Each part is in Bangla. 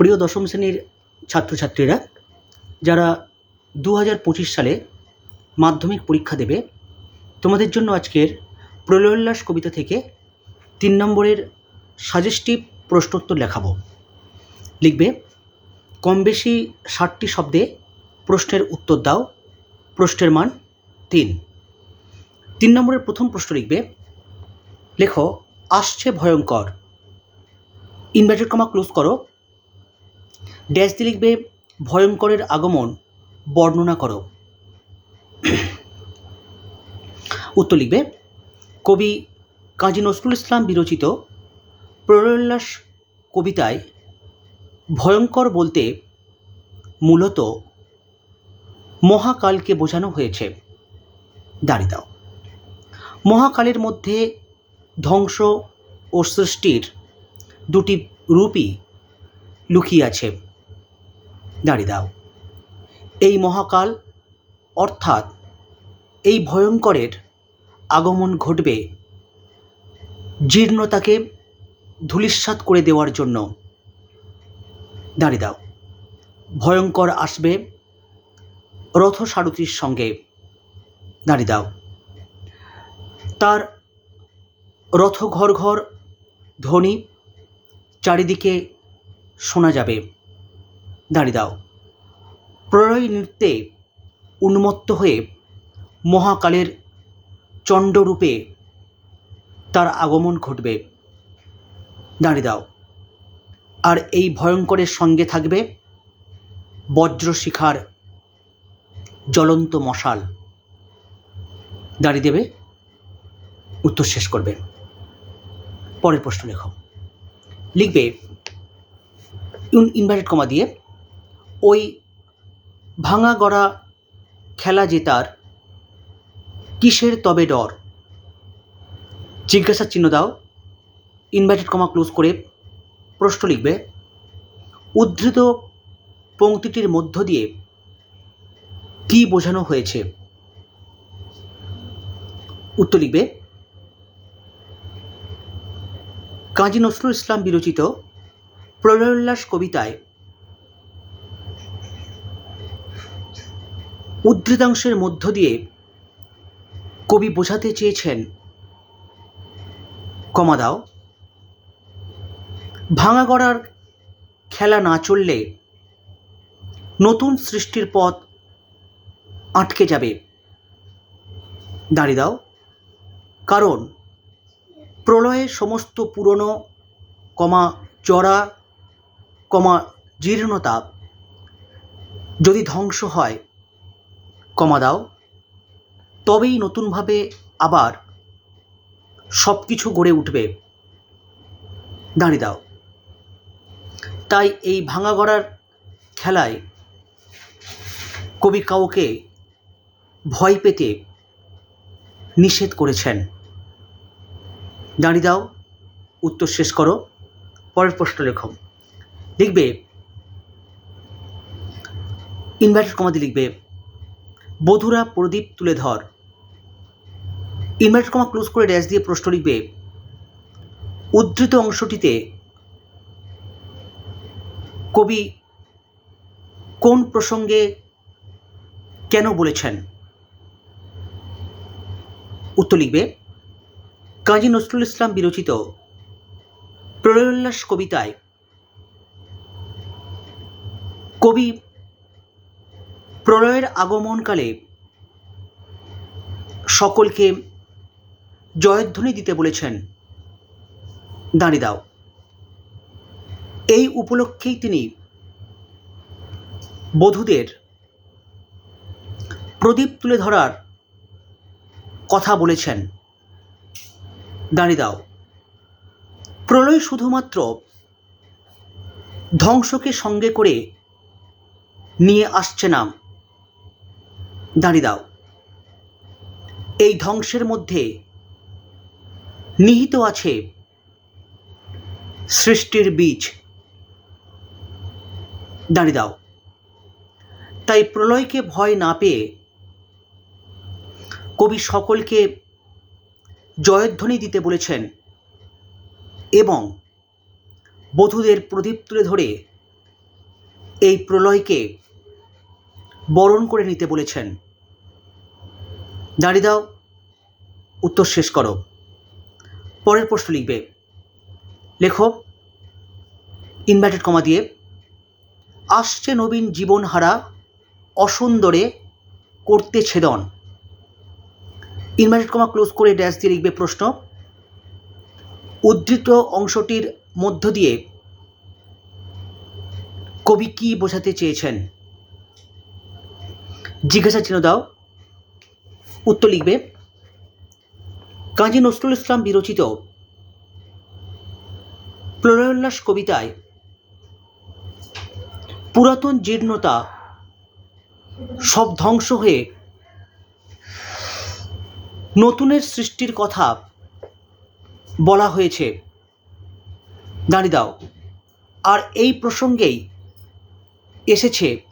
প্রিয় দশম শ্রেণির ছাত্রছাত্রীরা, যারা দু পঁচিশ সালে মাধ্যমিক পরীক্ষা দেবে, তোমাদের জন্য আজকের প্রলয়োল্লাস কবিতা থেকে তিন নম্বরের সাজেস্টিভ প্রশ্নোত্তর লেখাবো। লিখবে, কম বেশি ষাটটি শব্দে প্রশ্নের উত্তর দাও, প্রশ্নের মান তিন। তিন নম্বরের প্রথম প্রশ্ন লিখবে, লেখো, আসছে ভয়ঙ্কর। ইনভার্টেড কমা ক্লোজ করো ড্যাশ দিয়ে লিখবে, ভয়ঙ্করের আগমন, বর্ণনা করো। উত্তর লিখবে, কবি কাজী নজরুল ইসলাম বিরচিত প্রলয়োল্লাস কবিতায় ভয়ঙ্কর বলতে মূলত মহাকালকে বোঝানো হয়েছে। দাঁড়িয়ে দাও। মহাকালের মধ্যে ধ্বংস ও সৃষ্টির দুটি রূপই লুকিয়ে আছে। দাঁড়িয়ে দাও। এই মহাকাল, অর্থাৎ এই ভয়ঙ্করের আগমন ঘটবে জীর্ণতাকে ধূলিস্যাৎ করে দেওয়ার জন্য। দাঁড়িয়ে দাও। ভয়ঙ্কর আসবে রথ সারথীর সঙ্গে। দাঁড়িয়ে দাও। তার রথ ঘর ঘর ধ্বনি চারিদিকে শোনা যাবে। দাঁড়িয়ে দাও। প্রলয় নৃত্যে উন্মত্ত হয়ে মহাকালের চণ্ডরূপে তার আগমন ঘটবে। দাঁড়িয়ে দাও। আর এই ভয়ঙ্করের সঙ্গে থাকবে বজ্রশিখার জ্বলন্ত মশাল। দাঁড়িয়ে দেবে। উত্তর শেষ করবে। পরের প্রশ্ন লেখো। লিখবে ইনভার্টেড কমা দিয়ে ওই ভাঙা গড়া খেলা জেতার কিসের তবে ডর? জিজ্ঞাসা চিহ্ন দাও। ইনভার্টেড কমা ক্লোজ করে প্রশ্ন লিখবে। উদ্ধৃত পংক্তিটির মধ্য দিয়ে কি বোঝানো হয়েছে? উত্তর লিখবে, কাজী নজরুল ইসলাম বিরচিত প্রলয়োল্লাস কবিতায় উদ্ধৃতাংশের মধ্য দিয়ে কবি বোঝাতে চেয়েছেন, কমা দাও, ভাঙা গড়ার খেলা না চললে নতুন সৃষ্টির পথ আটকে যাবে। দাঁড়িয়ে দাও, কারণ প্রলয়ে সমস্ত পুরনো, কমা চড়া, কমা জীর্ণতা যদি ধ্বংস হয় কমা দাও। তবেই নতুনভাবে আবার সব কিছু গড়ে উঠবে। দাঁড়িয়ে দাও। তাই এই ভাঙা গড়ার খেলায় কবি কাউকে ভয় পেতে নিষেধ করেছেন। দাঁড়িয়ে দাও। উত্তর শেষ করো। পরের প্রশ্ন লেখো লিখবে। ইনভার্টেড কমাতে লিখবে। বধুরা প্রদীপ তুলে ধর। ইনভার্টেড কমা ক্লোজ করে ড্যাশ দিয়ে প্রশ্ন লিখবে, উদ্ধৃত অংশটিতে কবি কোন প্রসঙ্গে কেন বলেছেন? উত্তর লিখবে, কাজী নজরুল ইসলাম বিরচিত প্রলয়োল্লাস কবিতায় কবি প্রলয়ের আগমনকালে সকলকে জয়ধ্বনি দিতে বলেছেন দাঁড়িয়ে দাও এই উপলক্ষেই তিনি বধূদের প্রদীপ তুলে ধরার কথা বলেছেন দাঁড়িয়ে দাও প্রলয় শুধুমাত্র ধ্বংসকে সঙ্গে করে নিয়ে আসছে না। দাঁড়িয়ে দাও। এই ধ্বংসের মধ্যে নিহিত আছে সৃষ্টির বীজ। দাঁড়িয়ে দাও। তাই প্রলয়কে ভয় না পেয়ে কবি সকলকে জয়ধ্বনি দিতে বলেছেন এবং বধূদের প্রদীপ তুলে ধরে এই প্রলয়কে বরণ করে নিতে বলেছেন। দাঁড়িয়ে দাও, উত্তর শেষ করো। পরের প্রশ্ন লিখবে। লেখো, ইনভার্টেড কমা দিয়ে, আসছে নবীন জীবনহারা, অসুন্দরে করতে ছেদন। ইনভার্টেড কমা ক্লোজ করে ড্যাশ দিয়ে লিখবে প্রশ্ন। উদ্ধৃত অংশটির মধ্য দিয়ে কবি কি বোঝাতে চেয়েছেন? জিজ্ঞাসা চিহ্ন দাও। উত্তর লিখবে, কাজী নজরুল ইসলাম বিরচিত প্রলয়োল্লাস কবিতায় পুরাতন জীর্ণতা সব ধ্বংস হয়ে নতুনের সৃষ্টির কথা বলা হয়েছে। দাঁড়িয়ে দাও। আর এই প্রসঙ্গেই এসেছে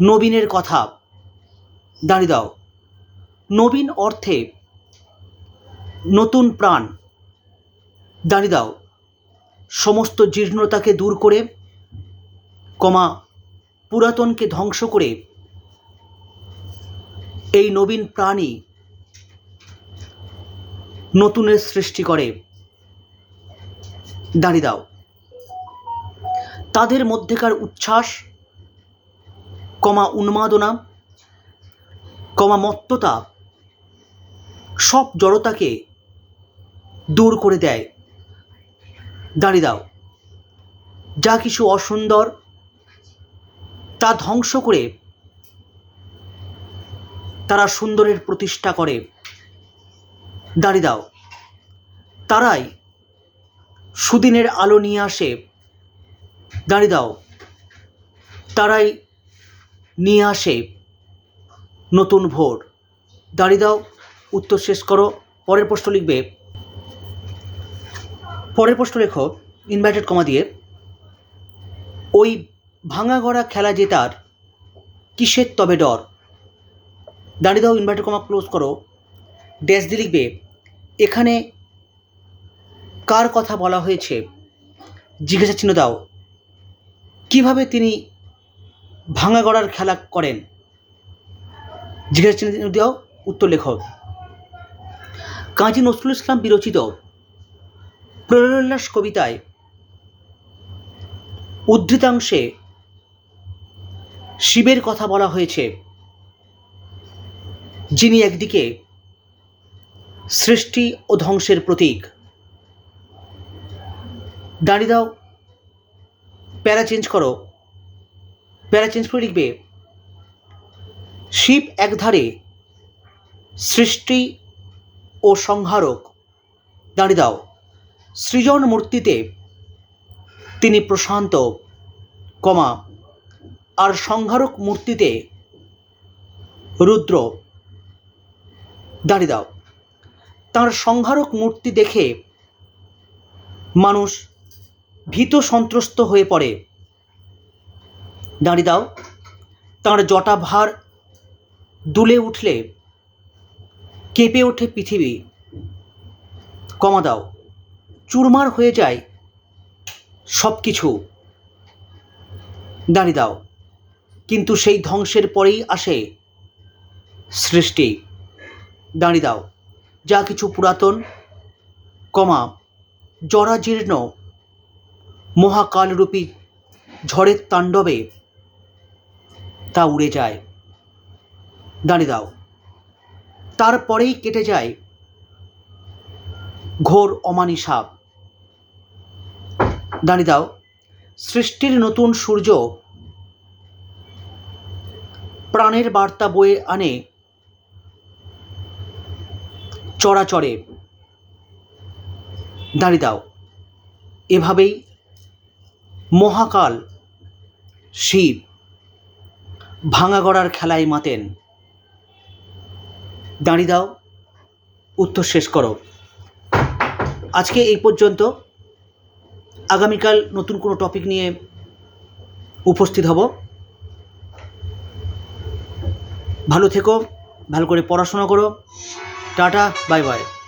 নবীনের কথা। দাঁড়িয়ে দাও। নবীন অর্থে নতুন প্রাণ। দাঁড়িয়ে দাও। সমস্ত জীর্ণতাকে দূর করে, কমা, পুরাতনকে ধ্বংস করে এই নবীন প্রাণী নতুনের সৃষ্টি করে। দাঁড়িয়ে দাও। তাদের মধ্যেকার উচ্ছ্বাস কমা উন্মাদনা, কমা মত্ততা সব জড়তাকে দূর করে দেয়। দাঁড়িয়ে দাও। যা কিছু অসুন্দর তা ধ্বংস করে তারা সুন্দরের প্রতিষ্ঠা করে। দাঁড়িয়ে দাও। তারাই সুদিনের আলো নিয়ে আসে। দাঁড়িয়ে দাও। তারাই নিয়ে আসে। নতুন ভোর দাঁড়িয়ে দাও, উত্তর শেষ করো। পরের প্রশ্ন লিখবে। পরের প্রশ্ন লেখো ইনভাইটেড কমা দিয়ে। ওই ভাঙা গড়া খেলা জেতার কিসের তবে ডর? দাঁড়িয়ে দাও ইনভাইটেড কমা ক্লোজ করো। ড্যাশ দিয়ে লিখবে, এখানে কার কথা বলা হয়েছে? জিজ্ঞাসা চিহ্ন দাও। কীভাবে তিনি ভাঙা গড়ার খেলা করেন। জিজ্ঞাসা চিহ্ন দাও উত্তর লেখক। কাজী নজরুল ইসলাম বিরচিত প্রলয়োল্লাস কবিতায় উদ্ধৃতাংশে শিবের কথা বলা হয়েছে, যিনি একদিকে সৃষ্টি ও ধ্বংসের প্রতীক। দাঁড়িয়ে দাও, প্যারা চেঞ্জ করো। প্যারা চেঞ্জ করে লিখবে শিব একধারে সৃষ্টি ও সংহারক দাঁড়িয়ে দাও। সৃজন মূর্তিতে তিনি প্রশান্ত, কমা, আর সংহারক মূর্তিতে রুদ্র দাঁড়িয়ে দাও। তাঁর সংহারক মূর্তি দেখে মানুষ ভীত সন্ত্রস্ত হয়ে পড়ে। দাঁড়িয়ে দাও। তাঁর জটাভার দুলে উঠলে, কেঁপে ওঠে পৃথিবী। কমা দাও। চুরমার হয়ে যায় সব কিছু দাঁড়িয়ে দাও। কিন্তু সেই ধ্বংসের পরেই আসে সৃষ্টি। দাঁড়িয়ে দাও। যা কিছু পুরাতন, কমা, জরাজীর্ণ, মহাকালরূপী ঝড়ের তাণ্ডবে তা উড়ে যায়। দাঁড়িয়ে দাও। তারপরেই কেটে যায় ঘোর অমানি সাপ। দাঁড়িয়ে দাও। সৃষ্টির নতুন সূর্য প্রাণের বার্তা বয়ে আনে। চরাচরে দাঁড়িয়ে দাও। এভাবেই মহাকাল শিব ভাঙাগড়ার খেলায় মাতেন। দাঁড়িয়ে দাও, উত্তর শেষ করো। আজকে এই পর্যন্ত। আগামীকাল নতুন কোনো টপিক নিয়ে উপস্থিত হব। ভালো থেকো, ভালো করে পড়াশোনা করো। Tata bye bye